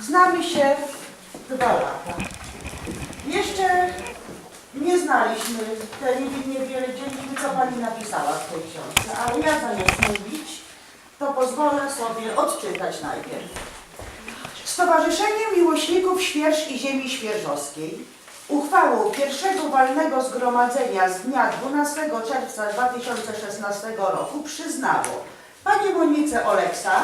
Znamy się dwa lata. Jeszcze nie znaliśmy, te nie, nie wiedzieliśmy, co Pani napisała w tej książce, ale ja zamiast mówić, to pozwolę sobie odczytać najpierw. Stowarzyszenie Miłośników Świerż i Ziemi Świerżowskiej uchwałą pierwszego walnego zgromadzenia z dnia 12 czerwca 2016 roku przyznało Pani Monice Oleksa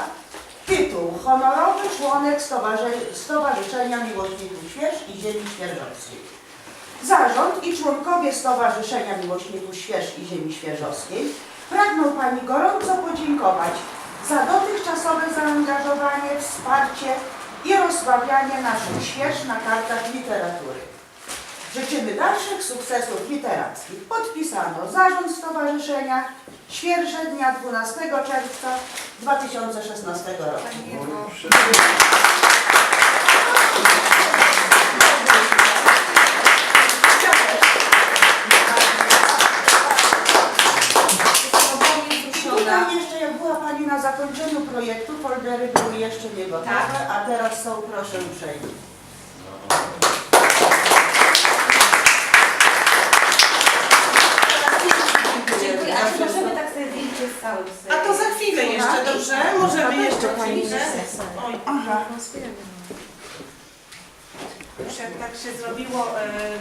tytuł honorowy członek Stowarzy- Stowarzyszenia Miłośników Świerż i Ziemi Świerżowskiej. Zarząd i członkowie Stowarzyszenia Miłośników Świerż i Ziemi Świerżowskiej pragną Pani gorąco podziękować za dotychczasowe zaangażowanie, wsparcie i rozsławianie naszych świerż na kartach literatury. Życzymy dalszych sukcesów literackich. Podpisano Zarząd Stowarzyszenia Świerże dnia 12 czerwca 2016 roku. Tutaj jeszcze jak była Pani na zakończeniu projektu, foldery były jeszcze nie gotowe, Tak. a teraz są, proszę uprzejmie. Czy możemy tak sobie zdjęcie z całym? A to za chwilę jeszcze, dobrze? Możemy jeszcze chwilę. Oj, Aha. już jak tak się zrobiło, e,